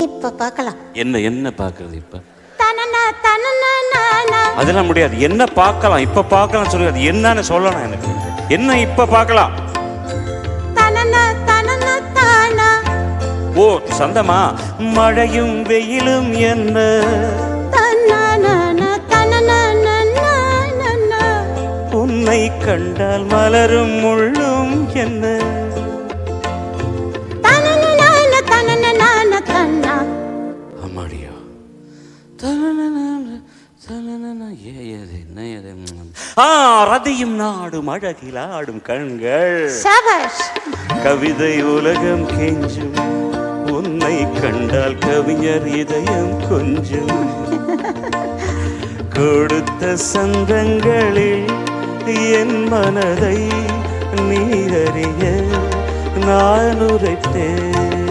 இப்ப பார்க்கலாம் என்ன என்ன பார்க்கறது இப்ப? அதெல்லாம் முடியாது. என்ன பார்க்கலாம் இப்ப பார்க்கலாம் சொல்லி. அது என்னன்னு சொல்லணும் எனக்கு. என்ன இப்ப பார்க்கலாம் ஓ சந்தமா மழையும் வெயிலும் என்ன? உன்னை கண்டால் மலரும் முள்ளும் என்ன? ரதியும் நாடும் அழகில் ஆடும் கண்கள். கவிதை உலகம் கெஞ்சும். உன்னை கண்டால் கவிஞர் இதயம் கொஞ்சம். கொடுத்த சந்தங்களில் என் மனதை நீ அறிய நான் உரைத்தேன்.